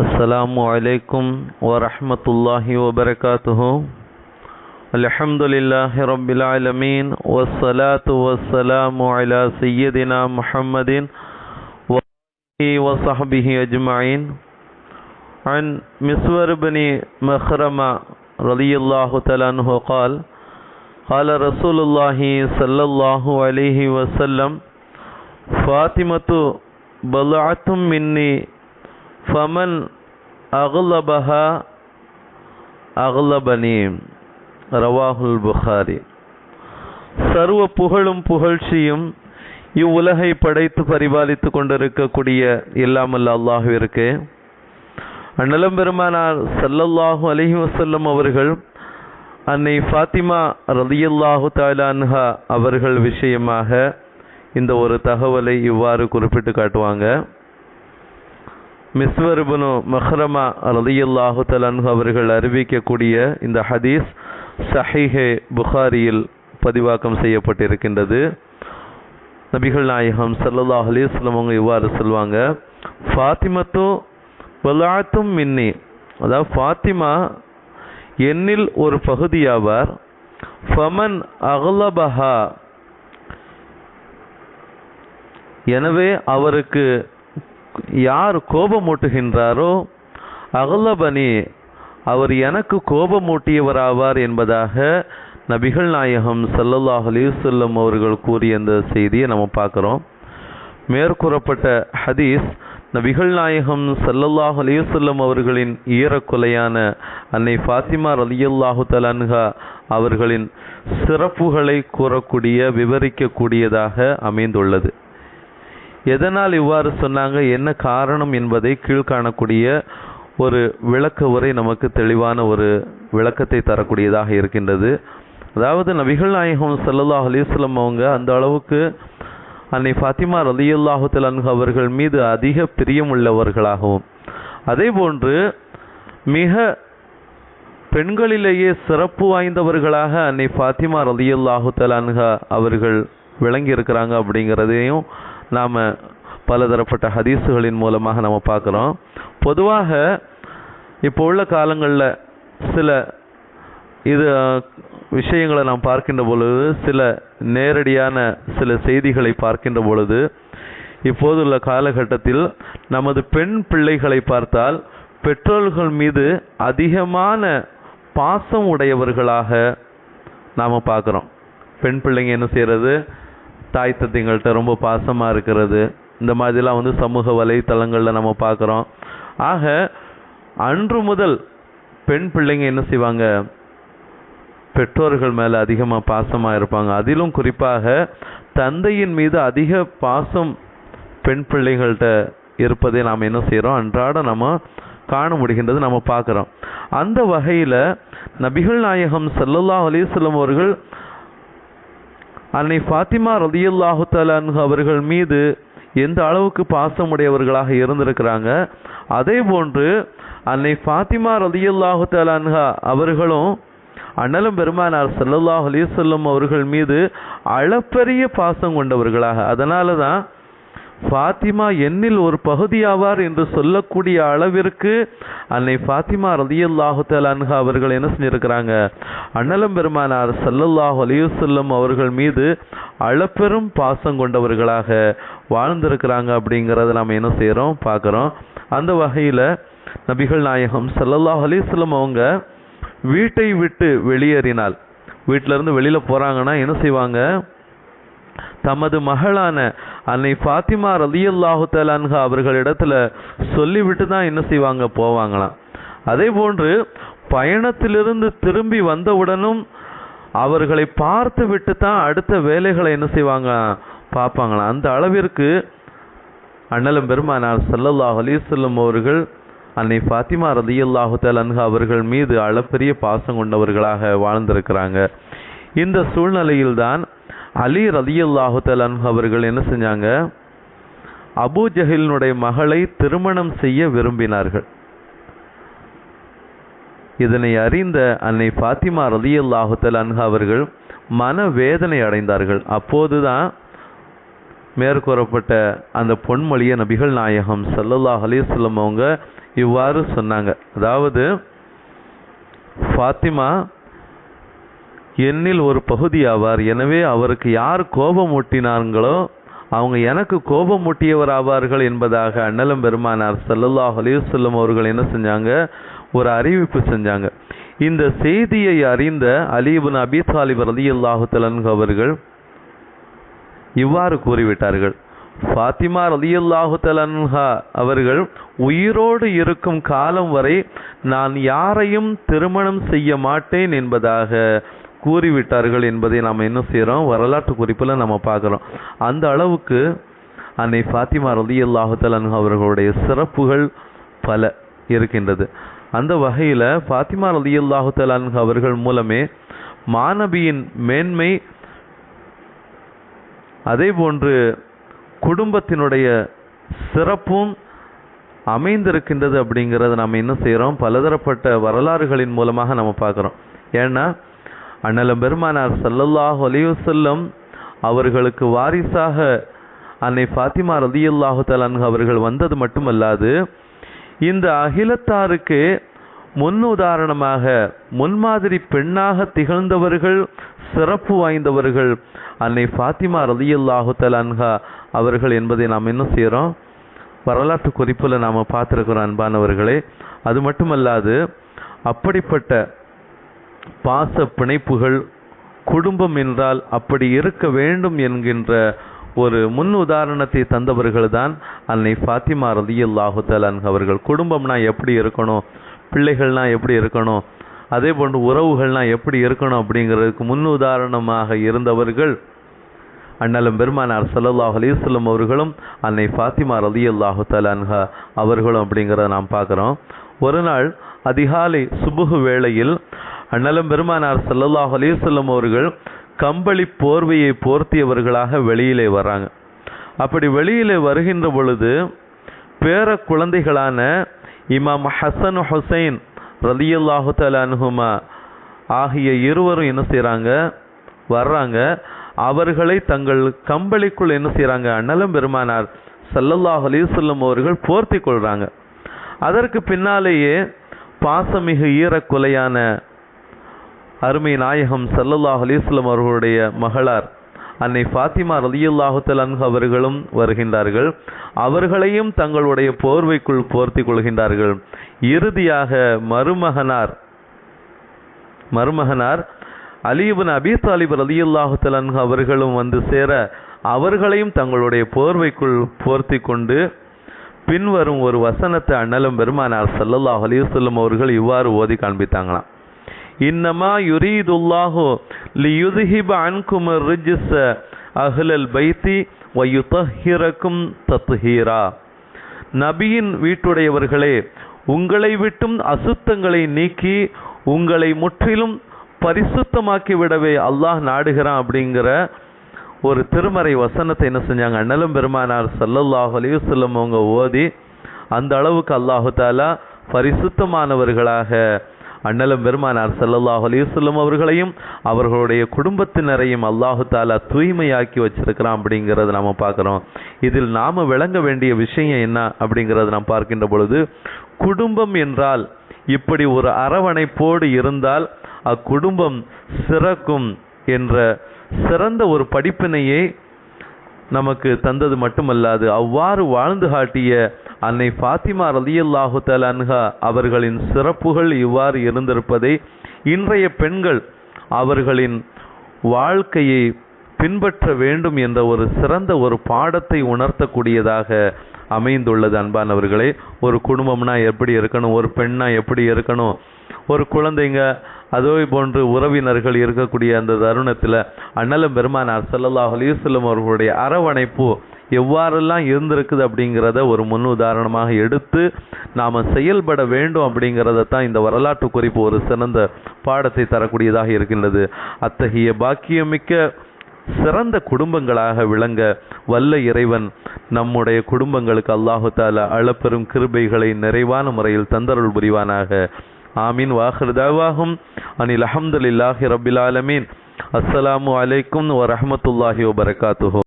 السلام عليكم ورحمة الله وبركاته. الحمد لله رب العالمين والصلاة والسلام على سيدنا محمد وصحبه أجمعين. عن مسور بن مخرمة رضي الله تعالى عنه قال قال رسول الله صلى الله عليه وسلم فاطمة بضعة مني ஃபமன் அகுலபஹா அகலபனி ரவாஹுல் புகாரி சர்வ புகழும் புகழ்ச்சியும் இவ்வுலகை படைத்து பரிபாலித்து கொண்டிருக்கக்கூடிய இல்லாமல் அல்லாஹுவிற்கு அண்ணலம் பெருமானார் சல்லல்லாஹு அலஹி வசல்லம் அவர்கள் அன்னை ஃபாத்திமா ரதியல்லாஹு தாலான்ஹா அவர்கள் விஷயமாக இந்த ஒரு தகவலை இவ்வாறு குறிப்பிட்டு காட்டுவாங்க மிஸ்வருபனு மஹ்ரமா ரலியல்லாஹு தலன்ஹு அவர்கள் அறிவிக்கக்கூடிய இந்த ஹதீஸ் சஹிஹே புகாரியில் பதிவாக்கம் செய்யப்பட்டிருக்கின்றது. நபிகள் நாயகம் சல்லல்லாஹ் அலிஸ்லம் அவங்க இவ்வாறு சொல்லுவாங்க ஃபாத்திமத்தும் வலாத்தும் மின்னி. அதாவது ஃபாத்திமா என்னில் ஒரு பகுதியாவார். ஃபமன் அகலபஹா. எனவே அவருக்கு யார் கோபமூட்டுகின்றாரோ அகலபனி அவர் எனக்கு கோபமூட்டியவராவார் என்பதாக நபிகள் நாயகம் சல்லல்லாஹ் அலிசல்லம் அவர்கள் கூறிய இந்த செய்தியை நம்ம பார்க்குறோம். மேற்கூறப்பட்ட ஹதீஸ் நபிகள் நாயகம் சல்லல்லாஹ் அலிசல்லம் அவர்களின் ஈரக்கொலையான அன்னை ஃபாத்திமா ரலியல்லாஹு தலன்ஹா அவர்களின் சிறப்புகளை கூறக்கூடிய விவரிக்கக்கூடியதாக அமைந்துள்ளது. எதனால் இவ்வாறு சொன்னாங்க? என்ன காரணம் என்பதை கீழ்காணக்கூடிய ஒரு விளக்க உரை நமக்கு தெளிவான ஒரு விளக்கத்தை தரக்கூடியதாக இருக்கின்றது. அதாவது நபிகள் நாயகம் சல்லல்லாஹ் அலிஸ்லம் அவங்க அந்த அளவுக்கு அன்னை ஃபாத்திமா ரலியுல்லாஹு தலன்ஹு அவர்கள் மீது அதிக பிரியம் உள்ளவர்களாகவும் அதே போன்று மிக பெண்களிலேயே சிறப்பு வாய்ந்தவர்களாக அன்னை ஃபாத்திமா ரலியுல்லாஹு தலான்ஹா அவர்கள் விளங்கி இருக்கிறாங்க அப்படிங்கிறதையும் நாம் பலதரப்பட்ட ஹதீஸுகளின் மூலமாக நம்ம பார்க்குறோம். பொதுவாக இப்போ உள்ள காலங்களில் சில இது விஷயங்களை நாம் பார்க்கின்ற பொழுது சில நேரடியான சில செய்திகளை பார்க்கின்ற பொழுது இப்போதுள்ள காலகட்டத்தில் நமது பெண் பிள்ளைகளை பார்த்தால் பெற்றோர்கள் மீது அதிகமான பாசம் உடையவர்களாக நாம் பார்க்குறோம். பெண் பிள்ளைங்க என்ன செய்கிறது தாய் தத்தைங்கள்கிட்ட ரொம்ப பாசமாக இருக்கிறது. இந்த மாதிரிலாம் வந்து சமூக வலைத்தளங்களில் நம்ம பார்க்குறோம் ஆக அன்று முதல் பெண் பிள்ளைங்க என்ன செய்வாங்க? பெற்றோர்கள் மேலே அதிகமாக பாசமாக இருப்பாங்க. அதிலும் குறிப்பாக தந்தையின் மீது அதிக பாசம் பெண் பிள்ளைகள்கிட்ட இருப்பதை நாம் என்ன செய்கிறோம் அன்றாட நம்ம காண முடிகின்றது நம்ம பார்க்குறோம் அந்த வகையில் நபிகள் நாயகம் சல்லல்லாஹ் அலிஸ்லம் அவர்கள் அன்னை ஃபாத்திமா ரதியுல்லாஹு தலான் அவர்கள் மீது எந்த அளவுக்கு பாசமுடையவர்களாக இருந்திருக்கிறாங்க? அதே போன்று அன்னை ஃபாத்திமா ரதியுல்லாஹு தலான்ஹா அவர்களும் அண்ணலும் பெருமானார் சல்லல்லாஹ் அலிசல்லம் அவர்கள் மீது அளப்பரிய பாசம் கொண்டவர்களாக. அதனால தான் ஃபாத்திமா என்னில் ஒரு பகுதியாவார் என்று சொல்லக்கூடிய அளவிற்கு அன்னை ஃபாத்திமா ரதியல்லாஹு தலான்ஹா அவர்கள் என்ன செஞ்சிருக்கிறாங்க? அண்ணலம் பெருமானார் சல்லல்லாஹு அலியுசல்லம் அவர்கள் மீது அளப்பெரும் பாசம் கொண்டவர்களாக வாழ்ந்திருக்கிறாங்க அப்படிங்கிறத நாம் என்ன செய்கிறோம் பார்க்குறோம். அந்த வகையில் நபிகள் நாயகம் சல்லல்லாஹ் அலிஸ்லம் அவங்க வீட்டை விட்டு வெளியேறினால் வீட்டிலேருந்து வெளியில் போகிறாங்கன்னா என்ன செய்வாங்க? தமது மகளான அன்னை ஃபாத்திமா ரலியல்லாஹு தலான்ஹா அவர்களிடத்துல சொல்லிவிட்டு தான் என்ன செய்வாங்க? போவாங்களாம். அதே போன்று பயணத்திலிருந்து திரும்பி வந்தவுடனும் அவர்களை பார்த்து விட்டு தான் அடுத்த வேலைகளை என்ன செய்வாங்க? பார்ப்பாங்களாம். அந்த அளவிற்கு அண்ணலம் பெருமானார் சல்லல்லாஹ் அலிசல்லம் அவர்கள் அன்னை ஃபாத்திமா ரலியல்லாஹு தலான்ஹா அவர்கள் மீது அளப்பெரிய பாசம் கொண்டவர்களாக வாழ்ந்திருக்கிறாங்க. இந்த சூழ்நிலையில்தான் அலி ரதியுல்லாஹுதலன் அவர்கள் என்ன செஞ்சாங்க? அபு ஜஹிலினுடைய மகளை திருமணம் செய்ய விரும்பினார்கள். இதனை அறிந்த அன்னை ஃபாத்திமா ரதியுல்லாஹுதலன் அவர்கள் அவர்கள் மனவேதனை அடைந்தார்கள். அப்போதுதான் மேற்கூறப்பட்ட அந்த பொன்மொழிய நபிகள் நாயகம் ஸல்லல்லாஹு அலிஸ்லம் அவங்க இவ்வாறு சொன்னாங்க. அதாவது ஃபாத்திமா என்னில் ஒரு பகுதி ஆவார் எனவே அவருக்கு யார் கோபம் ஊட்டினார்களோ அவங்க எனக்கு கோபம் ஊட்டியவர் ஆவார்கள் என்பதாக அண்ணலம் பெருமானார் சல்லல்லாஹ் அலைஹி அவர்கள் என்ன செஞ்சாங்க? ஒரு அறிவிப்பு செஞ்சாங்க. இந்த செய்தியை அறிந்த அலீபுன் இப்னு அபி தாலிப் அவர்கள் இவ்வாறு கூறிவிட்டார்கள். ஃபாத்திமா ரலியல்லாஹு அவர்கள் உயிரோடு இருக்கும் காலம் வரை நான் யாரையும் திருமணம் செய்ய மாட்டேன் என்பதாக கூறிவிட்டார்கள் என்பதை நாம் என்ன செய்கிறோம் வரலாற்று குறிப்பில் நம்ம பார்க்குறோம். அந்த அளவுக்கு அன்னை ஃபாத்திமா ரதி அல்லாஹலன் அவர்களுடைய சிறப்புகள் பல இருக்கின்றது. அந்த வகையில் ஃபாத்திமா ரதி அல்லாஹலன் அவர்கள் மூலமே மாணவியின் மேன்மை அதே போன்று குடும்பத்தினுடைய சிறப்பும் அமைந்திருக்கின்றது அப்படிங்கிறத நம்ம என்ன செய்கிறோம் பலதரப்பட்ட வரலாறுகளின் மூலமாக நம்ம பார்க்குறோம். ஏன்னா அண்ணல பெருமானார் சல்லல்லாஹு அலையுசல்லம் அவர்களுக்கு வாரிசாக அன்னை ஃபாத்திமா ரதியுல்லாஹு தலான்கு அவர்கள் வந்தது மட்டுமல்லாது இந்த அகிலத்தாருக்கு முன் உதாரணமாக முன்மாதிரி பெண்ணாக திகழ்ந்தவர்கள் சிறப்பு வாய்ந்தவர்கள் அன்னை ஃபாத்திமா ரதியுல்லாஹு தஆலா அவர்கள் என்பதை நாம் என்ன செய்கிறோம் வரலாற்று குறிப்பில் நாம் பார்த்துருக்கிறோம் அன்பானவர்களே. அது மட்டுமல்லாது அப்படிப்பட்ட பாச பிணைப்புகள் குடும்பம் என்றால் அப்படி இருக்க வேண்டும் என்கின்ற ஒரு முன் உதாரணத்தை தந்தவர்கள் தான் அன்னை ஃபாத்திமா ரதி தஆலா அவர்கள். குடும்பம்னா எப்படி இருக்கணும்? பிள்ளைகள்னா எப்படி இருக்கணும்? அதே போன்று உறவுகள்னா எப்படி இருக்கணும் அப்படிங்கிறதுக்கு முன் உதாரணமாக இருந்தவர்கள் அண்ணலும் பெருமானார் ஸல்லல்லாஹு அலிஸ்லம் அவர்களும் அன்னை ஃபாத்திமா ரலியல்லாஹு தஆலா அவர்களும் அப்படிங்கிறத நாம் பார்க்குறோம். ஒரு நாள் அதிகாலை சுபுகு வேளையில் அண்ணலும் பெருமானார் ஸல்லல்லாஹு அலிசல்லம் அவர்கள் கம்பளி போர்வையை போர்த்தியவர்களாக வெளியிலே வராங்க அப்படி வெளியிலே வருகின்ற பொழுது பேர குழந்தைகளான இமாம் ஹசன் ஹுசைன் ரலியல்லாஹு தஆலா ஆகிய இருவரும் என்ன செய்கிறாங்க வர்றாங்க. அவர்களை தங்கள் கம்பளிக்குள் என்ன செய்கிறாங்க அண்ணலும் பெருமானார் சல்லல்லாஹ் அலிசல்லம் அவர்கள் போர்த்தி கொள்கிறாங்க அதற்கு பின்னாலேயே பாசமிகு ஈரக்குலையான அருமை நாயகம் சல்லல்லாஹ் அலிஸ்லம் அவர்களுடைய மகளார். அன்னை ஃபாத்திமா ரலியல்லாஹு அவர்களும் வருகின்றார்கள். அவர்களையும் தங்களுடைய போர்வைக்குள் போர்த்தி கொள்கின்றார்கள். இறுதியாக மருமகனார் மருமகனார் அலிபன் அபி தாலிப் ரலியல்லாஹு அவர்களும் வந்து சேர அவர்களையும் தங்களுடைய போர்வைக்குள் போர்த்தி கொண்டு பின்வரும் ஒரு வசனத்தை அண்ணலும் பெருமானார் சல்லல்லாஹ் அலிவசல்லம் அவர்கள் இவ்வாறு ஓதி காண்பித்தாங்களாம். இன்னமா யுரீதுல்லாஹு லியுذஹிப அன்கும் ரிஜிஸ அஹ்லல் பைத்தி வயுதஹிரக்கும் தத்துஹீரா நபியின் வீட்டுடையவர்களே உங்களை விட்டும் அசுத்தங்களை நீக்கி உங்களை முற்றிலும் பரிசுத்தமாக்கி விடவே அல்லாஹ் நாடுகிறான் அப்படிங்கிற ஒரு திருமறை வசனத்தை என்ன செஞ்சாங்க? அண்ணலும் பெருமானார் ஸல்லல்லாஹு அலைஹி அவங்க ஓதி அந்த அளவுக்கு அல்லாஹு தாலா பரிசுத்தமானவர்களாக அண்ணலும் பெருமானார் ஸல்லல்லாஹு அலிசல்லம் அவர்களையும் அவர்களுடைய குடும்பத்தினரையும் அல்லாஹு தாலா தூய்மையாக்கி வச்சிருக்கிறான் அப்படிங்கிறத நாம் பார்க்குறோம். இதில் நாம் விளங்க வேண்டிய விஷயம் என்ன அப்படிங்கிறத நாம் பார்க்கின்ற பொழுது குடும்பம் என்றால் இப்படி ஒரு அரவணைப்போடு இருந்தால் அக்குடும்பம் சிறக்கும் என்ற சிறந்த ஒரு படிப்பினையை நமக்கு தந்தது மட்டுமல்லாது அவ்வாறு வாழ்ந்து காட்டிய அன்னை ஃபாத்திமா ரலியல்லாஹு தஆலா அவர்களின் சிறப்புகள் இவ்வாறு இருந்திருப்பதை இன்றைய பெண்கள் அவர்களின் வாழ்க்கையை பின்பற்ற வேண்டும் என்ற ஒரு சிறந்த ஒரு பாடத்தை உணர்த்தக்கூடியதாக அமைந்துள்ளது அன்பானவர்களே. ஒரு குடும்பம்னா எப்படி இருக்கணும்? ஒரு பெண்ணா எப்படி இருக்கணும்? ஒரு குழந்தைங்க அதே போன்று உறவினர்கள் இருக்கக்கூடிய அந்த தருணத்தில் அண்ணலும் பெருமானார் சல்லல்லாஹ் அலைஹி அவர்களுடைய அரவணைப்பு எவ்வாறெல்லாம் இருந்திருக்குது அப்படிங்கிறத ஒரு முன் உதாரணமாக எடுத்து நாம் செயல்பட வேண்டும் அப்படிங்கிறத தான் இந்த வரலாற்று குறிப்பு ஒரு சிறந்த பாடத்தை தரக்கூடியதாக இருக்கின்றது. அத்தகைய பாக்கியமிக்க சிறந்த குடும்பங்களாக விளங்க வல்ல இறைவன் நம்முடைய குடும்பங்களுக்கு அல்லாஹு தால அளப்பெரும் கிருபைகளை நிறைவான முறையில் தந்தருள் புரிவானாக. ஆமீன். வாஹிருதாவாகும் அனில் அஹமதுல்லாஹி ரபில் ஆலமீன். அஸ்ஸலாமு அலைக்கும் வரஹமத்துல்லாஹி வபரகாத்துஹு